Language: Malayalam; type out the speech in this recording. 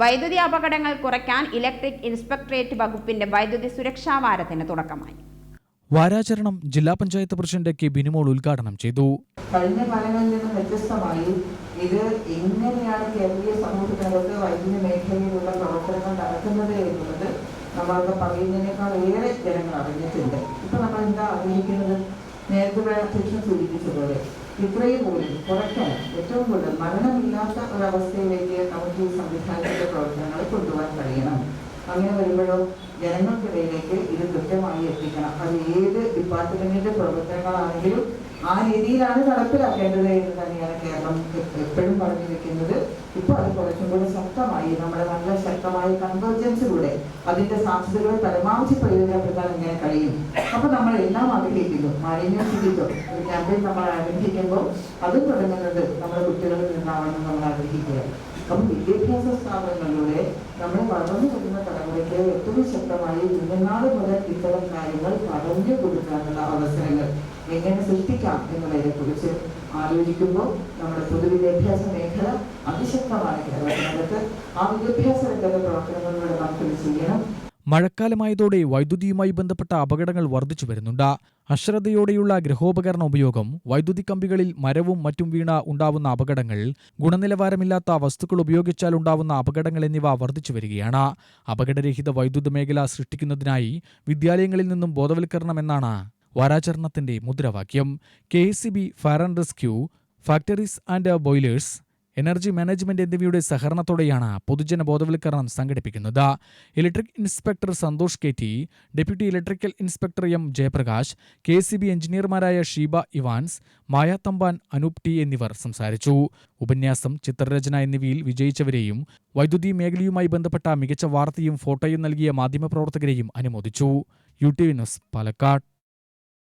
വൈദ്യുതി അപകടങ്ങൾ കുറയ്ക്കാൻ ഇലക്ട്രിക് ഇൻസ്പെക്ടറേറ്റ് വകുപ്പിന്റെ വൈദ്യുതി സുരക്ഷാ വാരത്തിന് തുടക്കമായി. വാരാചരണം ജില്ലാ പഞ്ചായത്ത് പ്രസിഡന്റ് കെ ബിനിമോൾ ഉദ്ഘാടനം ചെയ്തു. കഴിഞ്ഞ കാലങ്ങളിൽ നിന്ന് വ്യത്യസ്തമായി ഇത് എങ്ങനെയാണ് കേരളീയ സമൂഹത്തിനകത്ത് വൈദ്യുതി മേഖലയിലുള്ള പ്രവർത്തനങ്ങൾ നടക്കുന്നത് എന്നുള്ളത് നമ്മളൊക്കെ പറയുന്നതിനേക്കാൾ ഏറെ ജനങ്ങൾ അറിഞ്ഞിട്ടുണ്ട്. ഇപ്പൊ നമ്മൾ എന്താ അറിയിക്കുന്നത് നേരത്തെ അധ്യക്ഷൻ സൂചിപ്പിച്ചതുപോലെ ഇത്രയും പോലും കുറയ്ക്കാൻ ഏറ്റവും കൂടുതൽ മരണമില്ലാത്ത ഒരവസ്ഥയിലേക്ക് നമുക്ക് ഈ സംവിധാനത്തിന്റെ പ്രവർത്തനങ്ങൾ കൊണ്ടുപോകാൻ കഴിയണം. അങ്ങനെ വരുമ്പോഴോ ജനങ്ങൾക്കിടയിലേക്ക് ഇത് കൃത്യമായി എത്തിക്കണം. അത് ഏത് ഡിപ്പാർട്ട്മെന്റിന്റെ പ്രവർത്തനങ്ങളാണെങ്കിലും ആ രീതിയിലാണ് നടപ്പിലാക്കേണ്ടത് എന്ന് തന്നെയാണ് കേരളം എപ്പോഴും പറഞ്ഞു വെക്കുന്നത് ഇപ്പോൾ അത് കുറച്ചും കൂടി ശക്തമായി നമ്മുടെ നല്ല ശക്തമായ കൺവേർജൻസിലൂടെ അതിന്റെ സാധ്യതകളെ പരമാവധി പ്രയോജനപ്പെടുത്താൻ എങ്ങനെ കഴിയും? അപ്പൊ നമ്മൾ എല്ലാം ആഗ്രഹിക്കുന്നു. മാലിന്യം ശുചിത്വം ഒരു ക്യാമ്പയിൻ നമ്മൾ ആരംഭിക്കുമ്പോൾ അത് തുടങ്ങുന്നത് നമ്മുടെ കുട്ടികളിൽ നിന്നാണെന്ന് നമ്മൾ ആഗ്രഹിക്കുക അപ്പം വിദ്യാഭ്യാസ സ്ഥാപനങ്ങളിലൂടെ നമ്മൾ വളർന്നു വരുന്ന തലമുറയ്ക്ക് ഏറ്റവും ശക്തമായി കുഞ്ഞുനാൾ മുതൽ ഇത്തരം കാര്യങ്ങൾ പറഞ്ഞു കൊടുക്കാനുള്ള അവസരങ്ങൾ എങ്ങനെ സൃഷ്ടിക്കാം എന്നുള്ളതിനെ കുറിച്ച് ആലോചിക്കുമ്പോൾ നമ്മുടെ പൊതുവിദ്യാഭ്യാസ മേഖല അതിശക്തമാണ് കേരളത്തിനകത്ത്. ആ വിദ്യാഭ്യാസ രംഗത്തെ പ്രവർത്തനങ്ങളിലൂടെ നമുക്കിത് ചെയ്യണം. മഴക്കാലമായതോടെ വൈദ്യുതിയുമായി ബന്ധപ്പെട്ട അപകടങ്ങൾ വർദ്ധിച്ചു വരുന്നുണ്ട്. അശ്രദ്ധയോടെയുള്ള ഗൃഹോപകരണ ഉപയോഗം വൈദ്യുതി കമ്പികളിൽ മരവും മറ്റും വീണ ഉണ്ടാവുന്ന അപകടങ്ങൾ ഗുണനിലവാരമില്ലാത്ത വസ്തുക്കൾ ഉപയോഗിച്ചാൽ ഉണ്ടാവുന്ന അപകടങ്ങൾ എന്നിവ വർദ്ധിച്ചു വരികയാണ്. അപകടരഹിത വൈദ്യുത മേഖല സൃഷ്ടിക്കുന്നതിനായി വിദ്യാലയങ്ങളിൽ നിന്നും ബോധവൽക്കരണമെന്നാണ് വാരാചരണത്തിന്റെ മുദ്രാവാക്യം K C B fire and rescue factories and boilers energy management എന്നിവയുടെ സഹകരണത്തോടെയാണ് പൊതുജന ബോധവൽക്കരണം സംഘടിപ്പിക്കുന്നത്. Electric inspector Santhosh K T deputy electrical inspector M Jayaprakash K C B എഞ്ചിനീയർമാരായ Sheeba Evans Maya Thampan Anoop T എന്നിവർ സംസാരിച്ചു. ഉപന്യാസം ചിത്രരചന എന്നിവയിൽ വിജയിച്ചവരെയും വൈദ്യുതി മേഖലയുമായി ബന്ധപ്പെട്ട മികച്ച വാർത്തയും ഫോട്ടോയും നൽകിയ മാധ്യമപ്രവർത്തകരെയും അനുമോദിച്ചു. U T news Palakkad.